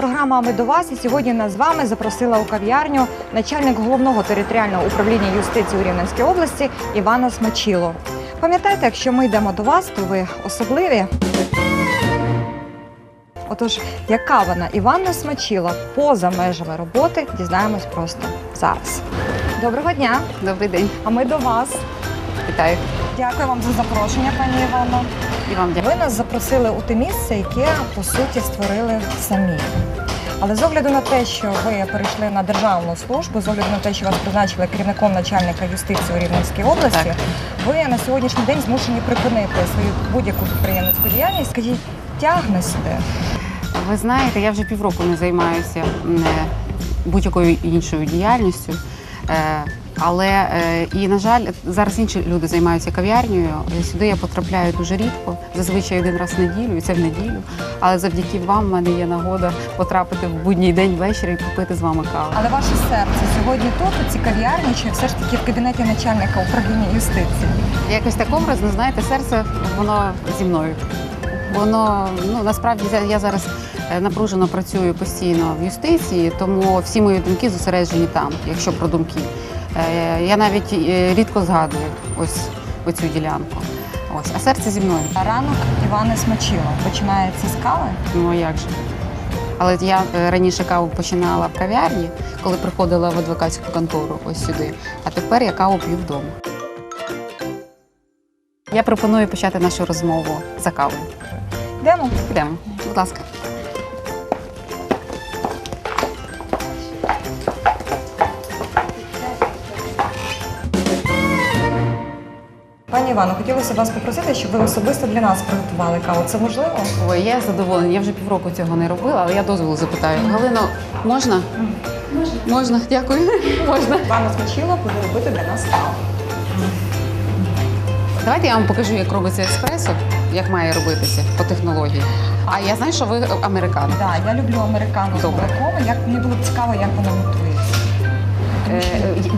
програма «Ми до вас. І сьогодні нас з вами запросила у кав'ярню начальник головного територіального управління юстиції у Рівненській області Івана Смачіло. Пам'ятайте, якщо ми йдемо до вас, то ви особливі. Отож, яка вона Іванна Смачіла поза межами роботи, дізнаємось просто зараз. Доброго дня! Добрий день, А ми до вас. вітаю. Дякую вам за запрошення, пані Івано. І вам дякую. Ви нас запросили у те місце, яке по суті створили самі. Але з огляду на те, що ви перейшли на державну службу, з огляду на те, що вас призначили керівником начальника юстиції у Рівненській області, Так. ви на сьогоднішній день змушені припинити свою будь-яку підприємницьку діяльність. Скажіть, тягне сюди? Ви знаєте, я вже півроку не займаюся е, будь-якою іншою діяльністю. Але е, і на жаль, зараз інші люди займаються кав'ярнею. Сюди я потрапляю дуже рідко, зазвичай один раз в неділю, і це в неділю. Але завдяки вам в мене є нагода потрапити в будній день ввечері і попити з вами каву. Але ваше серце сьогодні тут, у цій кав'ярні, чи все ж таки в кабінеті начальника управління юстиції? Якось так образно, знаєте, серце воно зі мною. Воно ну насправді я- я зараз е, напружено працюю постійно в юстиції, тому всі мої думки зосереджені там, якщо про думки. Е, Я навіть е, рідко згадую ось оцю ділянку. Ось, а серце зі мною. Ранок Івани Смачіло починається з кави. Ну як же? Але я е, раніше каву починала в кав'ярні, коли приходила в адвокатську контору ось сюди. А тепер я каву п'ю вдома. Я пропоную почати нашу розмову за кавою. Йдемо. Йдемо, будь ласка. Пані Івано, хотілося вас попросити, щоб ви особисто для нас приготували каву. Це можливо? Ой, я задоволена. Я вже півроку цього не робила, але я дозволу запитаю. Галино, можна? Можна. Можна, дякую. Можна. Івана Смачіло буде робити для нас каву. Давайте я вам покажу, як робиться еспресо, як має робитися по технології. А я знаю, що ви американо. Так, я люблю американо з Добре. молоком. Як мені було б цікаво, як воно готується. Е,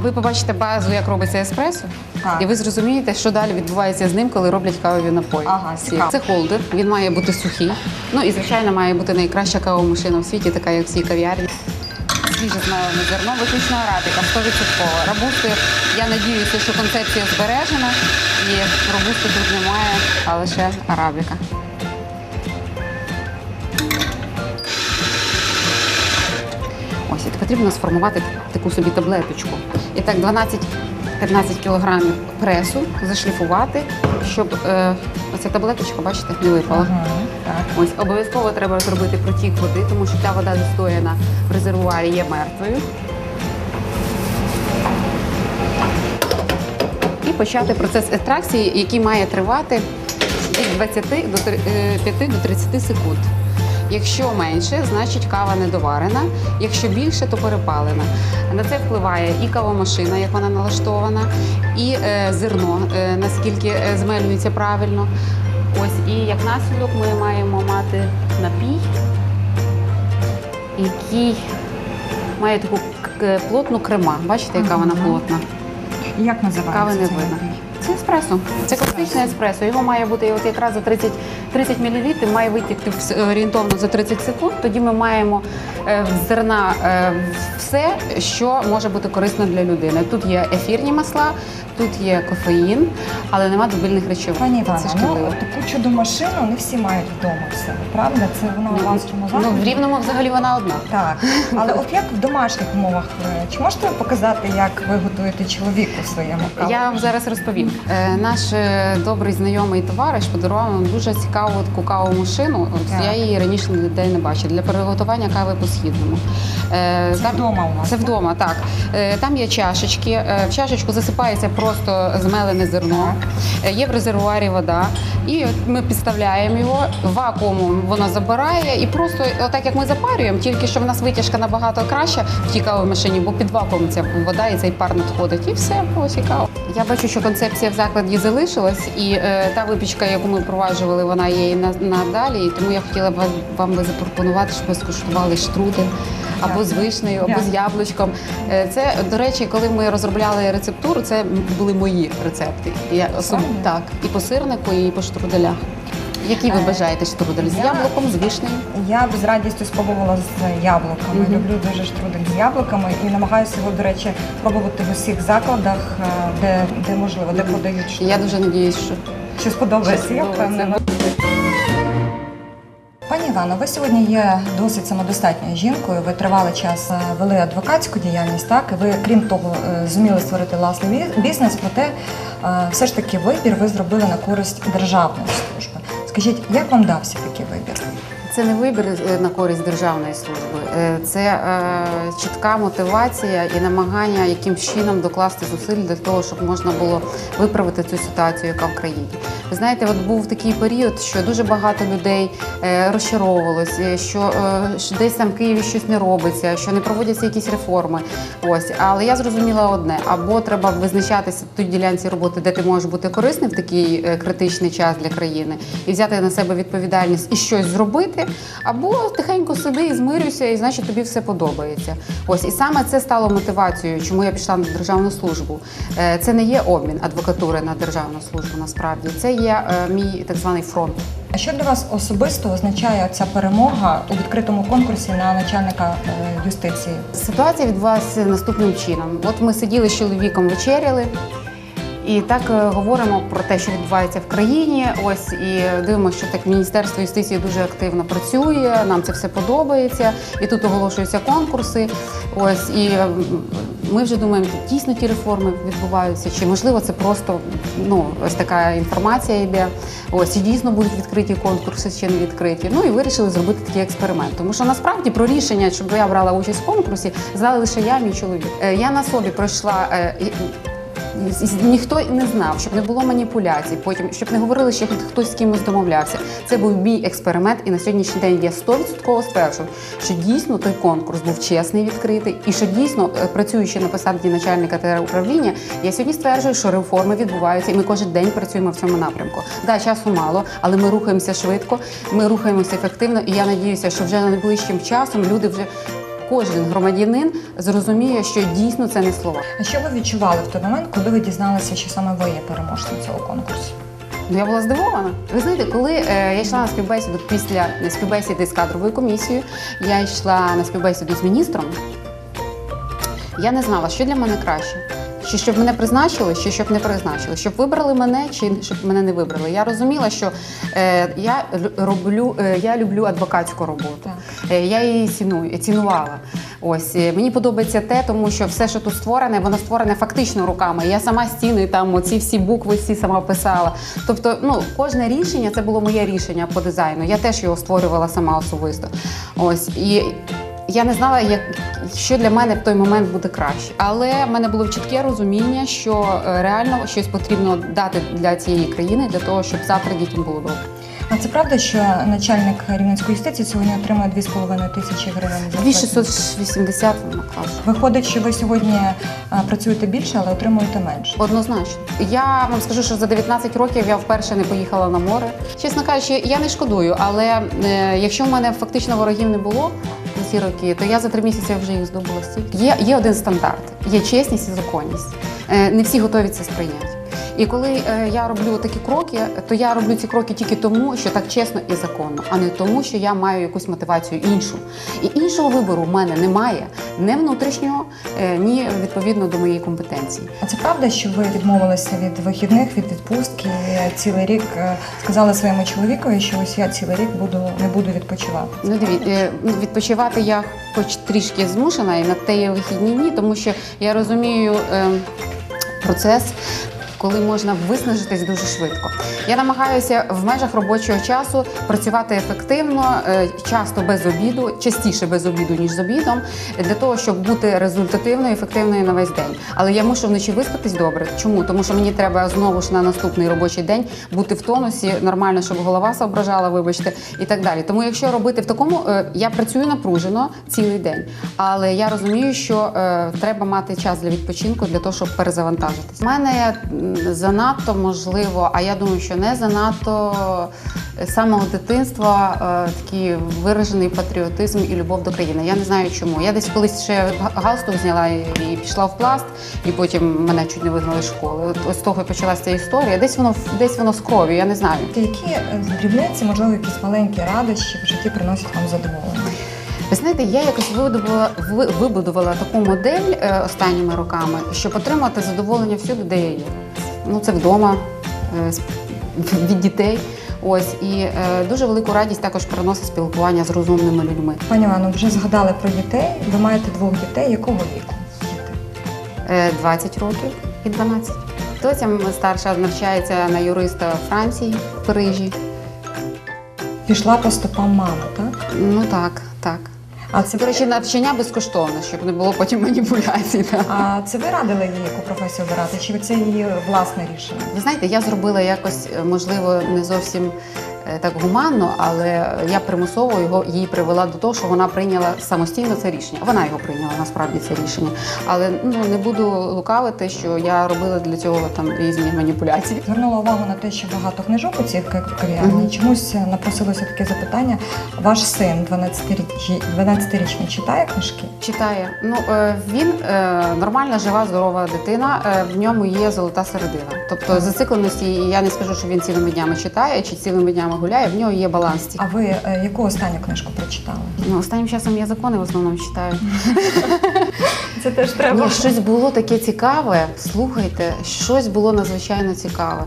Ви побачите базу, як робиться еспресо, Так. і ви зрозумієте, що далі відбувається з ним, коли роблять кавові напої. Ага, цікаво. Це холдер, він має бути сухий. Ну і звичайно має бути найкраща кавомашина в світі, така як всі кав'ярні. Свіже змелене зерно, виключно арабіка, 100%. Робусти, я надіюся, що концепція збережена і робусти тут немає, а лише арабіка. Потрібно сформувати таку собі таблеточку. І так 12-15 кілограмів пресу зашліфувати, щоб е, оця таблеточка, бачите, не випала. Ага, так. Ось обов'язково треба зробити протік води, тому що ця вода застояна в резервуарі є мертвою. І почати процес екстракції, який має тривати від 20 до е, 5 до 30 секунд. Якщо менше, значить кава недоварена. Якщо більше, то перепалена. На це впливає і кавомашина, як вона налаштована, і е, зерно, е, наскільки е, змелюється правильно. Ось і як наслідок ми маємо мати напій, який має таку плотну крема. Бачите, яка вона плотна? Як називається? Кави не видно. Це еспресо. Це класичне еспресо. Його має бути от якраз за 30, 30 мл, має витікти орієнтовно за 30 секунд. Тоді ми маємо е, в зерна е, все, що може бути корисно для людини. Тут є ефірні масла, тут є кофеїн, але нема добільних речовин. Пані Це Івано, ну таку чудо-машину не всі мають вдома в себе, правда? Це вона у вас в цьому Ну, в рівному взагалі вона одна. Так, але от як в домашніх умовах чи можете ви показати, як ви готуєте чоловіку своєму каву? Я вам зараз розповім. Е, наш е, добрий знайомий товариш подарував нам дуже цікаву таку кавову машину. Я її раніше ніде не бачила для приготування кави по східному. Е, Це вдома у вас, Це вдома, так. Там є чашечки. В чашечку засипається просто змелене зерно. Є в резервуарі вода. І ми підставляємо його вакуумом воно забирає, і просто отак як ми запарюємо, тільки що в нас витяжка набагато краща в тій кавовій машині, бо під вакуум ця вода і цей пар надходить. І все, ось і кава. Я бачу, що концепція в закладі залишилась, і е, та випічка, яку ми впроваджували, вона є і на- надалі. І тому я хотіла б вас- вам би запропонувати, щоб ви скуштували штрудель або з вишнею, або з яблучком. Е, Це, до речі, коли ми розробляли рецептуру, це були мої рецепти. Я особ... Так, і по сирнику, і по штруделях. Який ви бажаєте штрудель? З Я- яблуком, з вишнею? Я б з радістю спробувала з яблуками. Мгм. Люблю дуже штрудель з яблуками і намагаюся його, до речі, пробувати в усіх закладах, е, де, де можливо, де подають штрудель. Я дуже надіюсь, що Що сподобається, я впевнена. Пані Івано, ви сьогодні є досить самодостатньою жінкою. Ви тривалий час е, вели адвокатську діяльність, так і ви, крім того, е, зуміли створити власний бі- бізнес. Проте е, все ж таки вибір ви зробили на користь державної служби. Скажіть, як вам дався такий вибір? Це не вибір е, на користь державної служби, Е, це е, чітка мотивація і намагання яким чином докласти зусиль для того, щоб можна було виправити цю ситуацію, яка в країні. Знаєте, от був такий період, що дуже багато людей е, розчаровувалось, е, що е, десь там в Києві щось не робиться, що не проводяться якісь реформи. Ось, але я зрозуміла одне: або треба визначатися в тій ділянці роботи, де ти можеш бути корисним в такий критичний час для країни, і взяти на себе відповідальність і щось зробити, або тихенько сиди і змирюйся, і значить тобі все подобається. Ось і саме це стало мотивацією, чому я пішла на державну службу. Це не є обмін адвокатури на державну службу. Насправді це є е, мій так званий фронт. А що для вас особисто означає ця перемога у відкритому конкурсі на начальника е, юстиції? Ситуація відбулася наступним чином. От ми сиділи з чоловіком, вечеряли. І так е, говоримо про те, що відбувається в країні. Ось і дивимося, що так міністерство юстиції дуже активно працює. Нам це все подобається. І тут оголошуються конкурси. Ось і е, ми вже думаємо, дійсно ті реформи відбуваються, чи можливо це просто ну ось така інформація йде. Ось і дійсно будуть відкриті конкурси, чи не відкриті. Ну і вирішили зробити такий експеримент. Тому що насправді про рішення, щоб я брала участь в конкурсі, знали лише я, мій чоловік. Е, Я на собі пройшла. Ніхто не знав, щоб не було маніпуляцій, потім щоб не говорили, що хтось з кимось домовлявся. Це був мій експеримент, і на сьогоднішній день я 100% стверджую, що дійсно той конкурс був чесний, відкритий, і що дійсно, е, працюючи на посаді начальника ТР управління, я сьогодні стверджую, що реформи відбуваються, і ми кожен день працюємо в цьому напрямку. Да, часу мало, але ми рухаємося швидко, ми рухаємося ефективно, і я надіюся, що вже найближчим часом люди вже. Кожен громадянин зрозуміє, що дійсно це не слова. А що ви відчували в той момент, коли ви дізналися, що саме ви є переможцем цього конкурсу? Ну, я була здивована. Ви знаєте, коли е, я йшла на співбесіду після співбесіди з кадровою комісією, я йшла на співбесіду з міністром. Я не знала, що для мене краще. Чи щоб мене призначили, чи щоб не призначили, щоб вибрали мене, чи щоб мене не вибрали. Я розуміла, що е, я роблю, е, я люблю адвокатську роботу. Так. Е, Я її ціную, цінувала. Ось е, мені подобається те, тому що все, що тут створене, воно створене фактично руками. Я сама стіни там оці всі букви всі сама писала. Тобто, ну кожне рішення це було моє рішення по дизайну. Я теж його створювала сама особисто. Ось і. Я не знала, як що для мене в той момент буде краще, але в мене було чітке розуміння, що е, реально щось потрібно дати для цієї країни для того, щоб завтра дітям було добре. А це правда, що начальник рівненської юстиції сьогодні отримує 2,5 тисячі гривень за зарплатню? 2680 наклав. Виходить, що ви сьогодні е, працюєте більше, але отримуєте менше. Однозначно. Я вам скажу, що за 19 років я вперше не поїхала на море. Чесно кажучи, я не шкодую, але е, якщо в мене фактично ворогів не було за ці роки, то я за три місяці вже їх здобула стільки. Є, є один стандарт: є чесність і законність. Е, не всі готові це сприйняти. І коли е, я роблю такі кроки, то я роблю ці кроки тільки тому, що так чесно і законно, а не тому, що я маю якусь мотивацію іншу. І іншого вибору в мене немає, не внутрішнього, е, ні відповідно до моєї компетенції. А це правда, що ви відмовилися від вихідних, від відпустки і цілий рік е, сказали своєму чоловікові, що ось я цілий рік буду не буду відпочивати. Ну, дивіться, ну, відпочивати я хоч трішки змушена, і на те є вихідні дні, тому що я розумію е, процес. Коли можна виснажитись дуже швидко, я намагаюся в межах робочого часу працювати ефективно, е, часто без обіду, частіше без обіду ніж з обідом, для того, щоб бути результативною, ефективною на весь день. Але я мушу вночі виспатись добре. Чому? Тому що мені треба знову ж на наступний робочий день бути в тонусі, нормально, щоб голова соображала, вибачте, і так далі. Тому, якщо робити в такому, е, я працюю напружено цілий день, але я розумію, що е, треба мати час для відпочинку для того, щоб перезавантажитись. У мене занадто можливо, а я думаю, що не занадто е, з самого дитинства е, такий виражений патріотизм і любов до країни. Я не знаю чому. Я десь колись ще галстук зняла і пішла в пласт, і потім мене чуть не вигнали з школи. Ось з того почалася ця історія. Десь воно десь воно з кров'ю, я не знаю. Які е, дрібниці, можливо, якісь маленькі радощі в житті приносять вам задоволення? Ви знаєте, я якось вибудувала, ви- вибудувала таку модель останніми роками, щоб отримати задоволення всюди, де я є. Ну, це вдома, е, від дітей. Ось і е, дуже велику радість також приносить спілкування з розумними людьми. Пані Івано, вже згадали про дітей. Ви маєте двох дітей. Якого віку? Діти? Е, 20 років і 12. Доця старша навчається на юриста в Франції, в Парижі. Пішла по стопам мами, так? Ну так. А це До речі, навчання безкоштовне, щоб не було потім маніпуляцій. Так. а це ви радили їй яку професію обирати? Чи це її власне рішення? Ви знаєте, я зробила якось, е, можливо, не зовсім так гуманно, але я примусово його її привела до того, що вона прийняла самостійно це рішення. Вона його прийняла насправді це рішення. Але ну не буду лукавити, що я робила для цього там різні маніпуляції. Звернула увагу на те, що багато книжок у цій кав- кав'ярні. Чомусь напросилося таке запитання. Ваш син 12-річний 12-річний читає книжки? Читає. Ну е, він е, нормальна, жива, здорова дитина. е, В ньому є золота середина. Тобто зацикленості я не скажу, що він цілими днями читає чи цілими днями гуляє. В нього є баланс. А ви е, яку останню книжку прочитали? Ну, останнім часом я закони в основному читаю. Це теж Ні, щось було таке цікаве. Слухайте, щось було надзвичайно цікаве.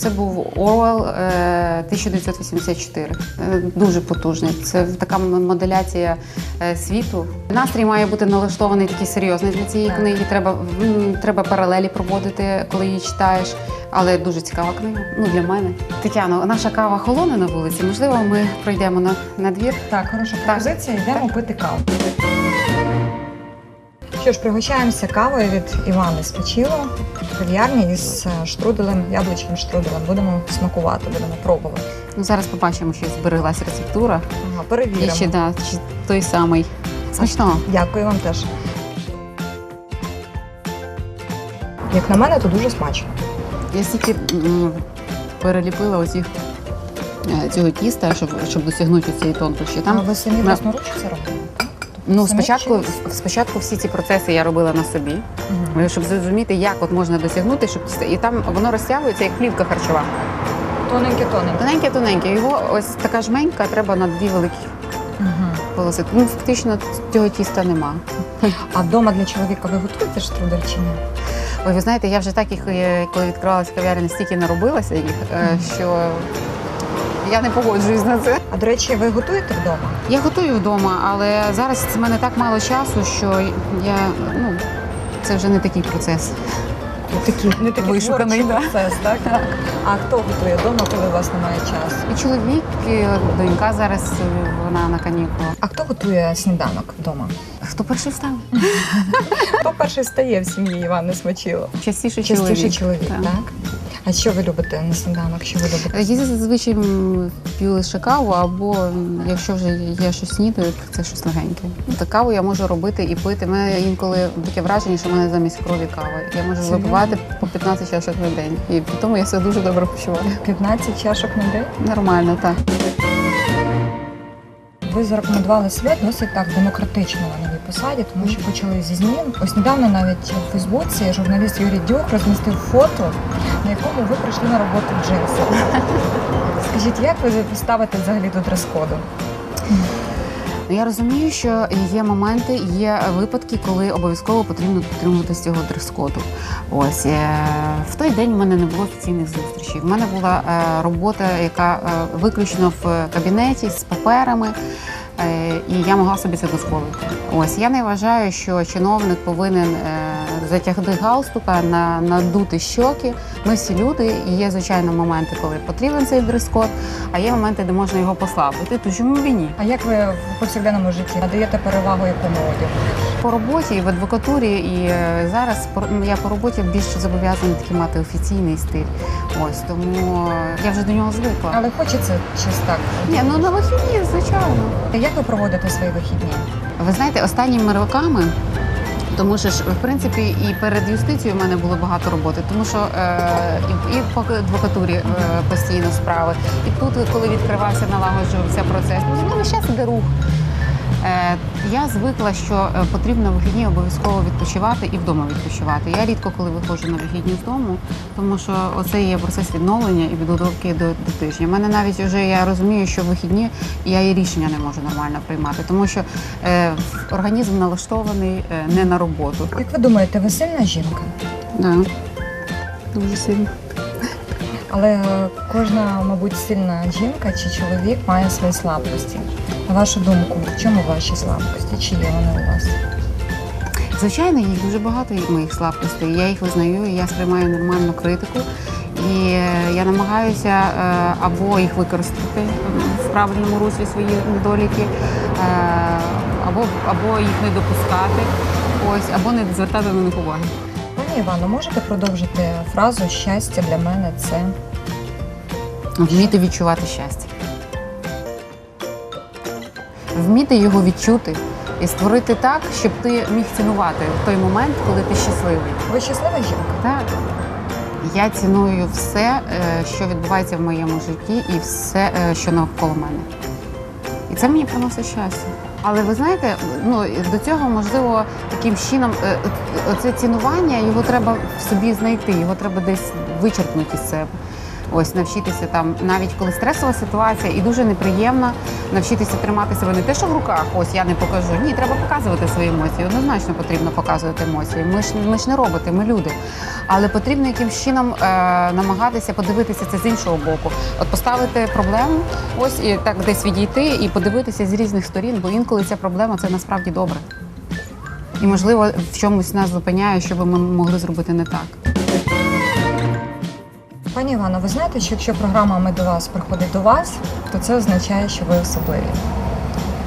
Це був Орвел е, 1984. Е, Дуже потужний. Це така моделяція е, світу. Настрій має бути налаштований такий серйозний для цієї книги. Треба, треба паралелі проводити, коли її читаєш. Але дуже цікава книга. Ну для мене. Тетяно, наша кава холоне на вулиці. Можливо, ми пройдемо на, на двір. Так, хороша пропозиція. Йдемо пити каву. Що ж, пригощаємося кавою від Івани Спечіло, кав'ярні із е, штруделем, яблучним штруделем. Будемо смакувати, будемо пробувати. Ну, зараз побачимо, що збереглась рецептура. Ага, І перевіримо. чи, да, чи той самий. Смачного. Дякую вам теж. Як на мене, то дуже смачно. Я стільки переліпила оцих, е, цього тіста, щоб, щоб досягнути цієї тонкощі. а ви самі власноруч це робили? Ну, самі спочатку, вчились? спочатку всі ці процеси я робила на собі, е, щоб зрозуміти, як от можна досягнути, щоб і там воно розтягується як плівка харчова. Тоненьке, тоненьке. Тоненьке, тоненьке. Його ось така жменька, треба на дві великі полоси. Ну, фактично цього тіста нема. А вдома для чоловіка ви готуєте штрудель чи ні? Ой, ви знаєте, я вже так їх, е, коли відкривалася кав'ярня, стільки наробилася їх, е, що я не погоджуюсь на це. А до речі, ви готуєте вдома? Я готую вдома, але зараз в мене так мало часу, що я ну це вже не такий процес. Такі, не такий Вишуканий, да. процес, так? А хто готує вдома, коли у вас немає часу? І чоловік, і донька зараз е, вона на канікулах. А хто готує сніданок вдома? Хто перший встав? Хто перший стає в сім'ї Івани Смочило? Частіше, Частіше чоловік. чоловік, Так. так? А що ви любите на сніданок? Що ви любите? Я зазвичай п'ю лише каву, або м, якщо вже є щось снідаю, це щось легеньке. Та каву я можу робити і пити. Мене інколи таке враження, що в мене замість крові кава. Я можу Серйозно? випивати по 15 чашок на день. І при тому я себе дуже добре почуваю. 15 чашок на день? Нормально, так. Ви зарекомендували себе досить так демократично посаді, тому що почали зі змін. Ось недавно навіть у Фейсбуці журналіст Юрій Дюк розмістив фото, на якому ви прийшли на роботу в джинсах. Скажіть, як ви ставите взагалі до дрес-коду? Ну, Я розумію, що є моменти, є випадки, коли обов'язково потрібно дотримуватися цього дрес-коду. Ось е, в той день в мене не було офіційних зустрічей. В мене була е, робота, яка е, виключно в кабінеті з паперами. Е, І я могла собі це дозволити. Ось я не вважаю, що чиновник повинен е, затягти галстука на надути щоки. Ми всі люди, і є звичайно моменти, коли потрібен цей дрес-код, а є моменти, де можна його послабити. То чому б і ні? А як ви в повсякденному житті надаєте перевагу якому одягу? По роботі і в адвокатурі, і е, зараз ну, я по роботі більше зобов'язана таки мати офіційний стиль. Ось тому е, я вже до нього звикла. Але хочеться щось так. Ні, ну на вихідні, звичайно. Як ви проводите свої вихідні? Ви знаєте, останніми роками Тому що ж, в принципі, і перед юстицією в мене було багато роботи, тому що е, і, і по адвокатурі е, постійно справи. І тут, коли відкривався, налагоджувався процес, ну весь час рух. Е, я звикла, що е, потрібно в вихідні обов'язково відпочивати і вдома відпочивати. Я рідко коли виходжу на вихідні з дому, тому що оце є процес відновлення і підготовки до, до тижня. У мене навіть вже я розумію, що в вихідні я і рішення не можу нормально приймати, тому що е, організм налаштований е, не на роботу. Як ви думаєте, ви сильна жінка? Да. Дуже сильно. Але кожна, мабуть, сильна жінка чи чоловік має свої слабкості. На вашу думку, в чому ваші слабкості? Чи є вони у вас? Звичайно, їх дуже багато моїх слабкостей. Я їх визнаю, і я сприймаю нормальну критику. І е, я намагаюся е, або їх використати в правильному руслі свої недоліки, е, або, або їх не допускати, ось, або не звертати на них уваги. Пані Івано, можете продовжити фразу щастя для мене це Вміти відчувати щастя. Вміти його відчути і створити так, щоб ти міг цінувати в той момент, коли ти щасливий. ви щаслива жінка? Так. Я ціную все, е, що відбувається в моєму житті, і все, е, що навколо мене. І це мені приносить щастя. Але ви знаєте, ну до цього можливо таким чином, е, е, цінування його треба в собі знайти, його треба десь вичерпнути з себе. Ось навчитися там, навіть коли стресова ситуація і дуже неприємна, навчитися тримати себе не те, що в руках, ось я не покажу. Ні, треба показувати свої емоції. Однозначно потрібно показувати емоції. Ми ж ми ж не роботи, ми люди. Але потрібно якимсь чином е, намагатися подивитися це з іншого боку. От поставити проблему, ось і так десь відійти і подивитися з різних сторін, бо інколи ця проблема це насправді добре. І можливо в чомусь нас зупиняє, що ми могли зробити не так. Пані Івано, ви знаєте, що якщо програма Ми до вас приходить до вас, то це означає, що ви особливі.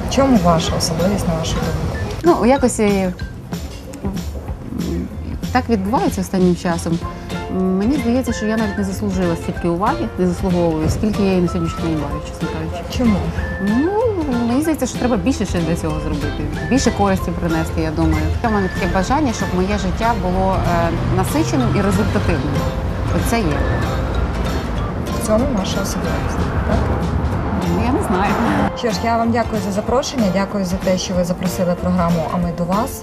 В чому ваша особливість на вашу думку? Ну, якось е, так відбувається останнім часом. Мені здається, що я навіть не заслужила стільки уваги, не заслуговую, скільки я її на сьогоднішній день маю, чесно кажучи. Чому? Ну, мені здається, що треба більше ще для цього зробити, більше користі принести, я думаю. У мене таке бажання, щоб моє життя було е, насиченим і результативним. Оце є. Цьому ваша особливість. Так? Ну, я не знаю. Що ж, я вам дякую за запрошення, дякую за те, що ви запросили програму А ми до вас.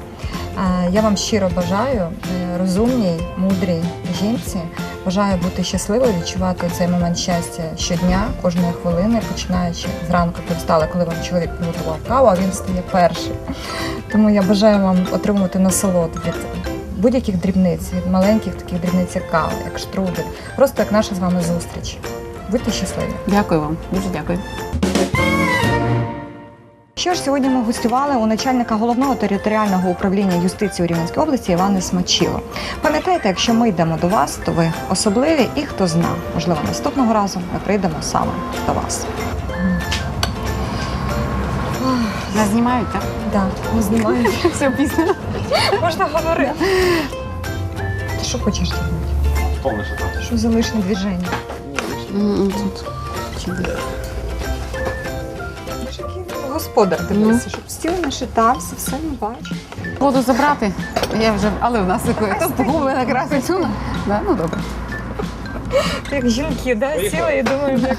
Е, Я вам щиро бажаю е, розумній, мудрій жінці. Бажаю бути щасливою, відчувати цей момент щастя щодня, кожної хвилини, починаючи зранку, коли встали, коли вам чоловік приготував каву, а він стає перший. Тому я бажаю вам отримувати насолоду від будь-яких дрібниць, від маленьких таких дрібниць, як кави, як штрудель, просто як наша з вами зустріч. Будьте щасливі! Дякую вам, дуже дякую. Що ж, сьогодні ми гостювали у начальника головного територіального управління юстиції у Рівненській області Івани Смачило. Пам'ятайте, якщо ми йдемо до вас, то ви особливі і хто зна, можливо, наступного разу ми прийдемо саме до вас. Нас знімають, так? Да, не знімаю. Все пізно. Можна говорити. Ти що хочеш тягнути? Повне що Що за лишнє движення? Тут. Ти Господар дивися, щоб стіл не шитався, все не бачу. Воду забрати. Я вже, але в нас такої то погублена красить. Ну, да, ну добре. Як жінки, да? сіла і думаю, як